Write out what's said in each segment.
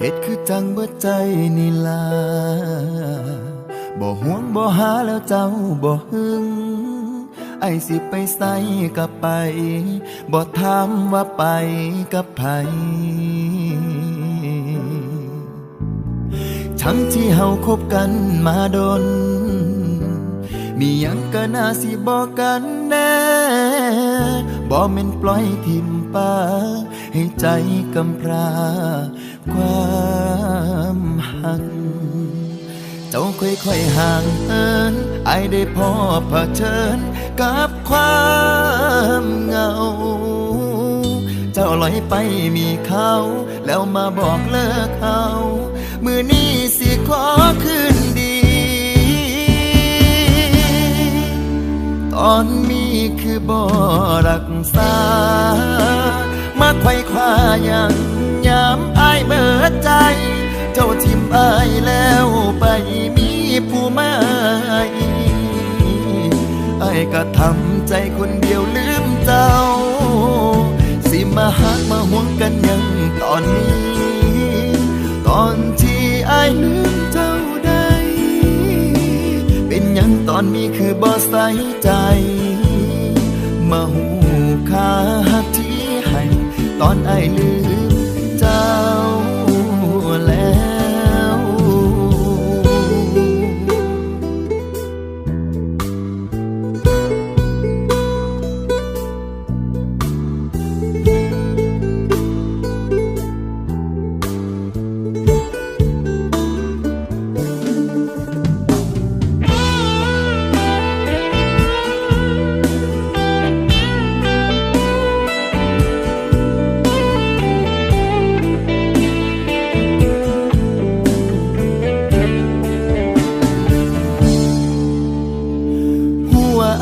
ฮ็ดคือจังเบิดใจนี่ล่ะบ่ห่วงบ่หาแล้วเจ้าบ่หึงไอสิไปใส่กับไปบ่ถามว่าไปกับไผทั้งที่เฮาคบกันมาดน มีหยังก็น่าสิบอกกันแน่ บ่แม่นปล่อยทิมปาให้ใจกำพร้าความหัก เจ้าค่อยๆห่างเอินไอได้พอเผชิญกับความเหงา เจ้าลอยไปมีเขา แล้วมาบอกเลิกเขา มือนี้สิขอคืน เจ้าทิมอายแล้วไปมีผู้ใหม่อายก็ทำใจคนเดียวลืมเจ้า สิมาหักมาห่วงกันยังตอนนี้ ตอนที่อายลืมเจ้าได้ เป็นยังตอนนี้คือบ่ใส่ใจ มาหูคาหักที่ให้ตอนไอายลืม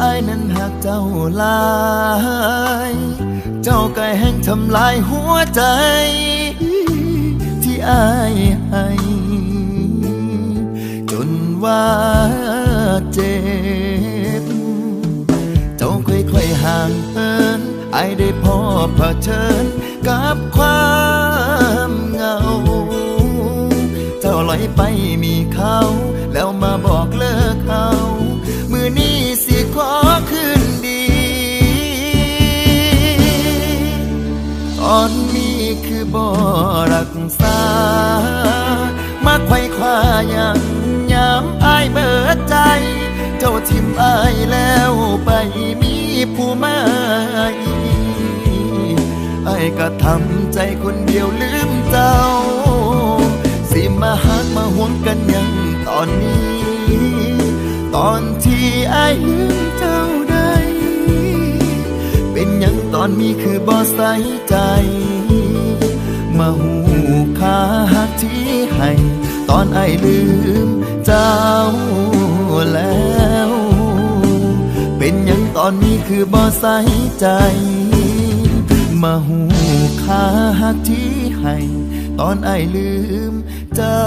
อ้ายนั้นหักเจ้าลาย เจ้าก็แห่งทำลายหัวใจ ที่อายให้ จนว่าเจ็บ เจ้าค่อยๆห่างเอินไอได้พอเผชิญกับความเหงา เจ้าลอยไปมีเขา แล้วมาบอกเลิกเขา เจ้าทิมอายแล้วไปมีผู้ใหม่ไอ้ายก็ทำใจคนเดียวลืมเจ้า สิมาหักมาห่วงกันยังตอนนี้ ตอนที่ไอ้ายลืมเจ้าได้ เป็นยังตอนมีคือบ่ใส่ใจ มาหูคาหักที่ให้ ตอนไอลืมเจ้าแล้ว เป็นยังตอนนี้คือบ่ใส่ใจ มาหูคาหักที่ให้ ตอนไอลืมเจ้า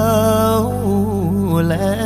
แล้ว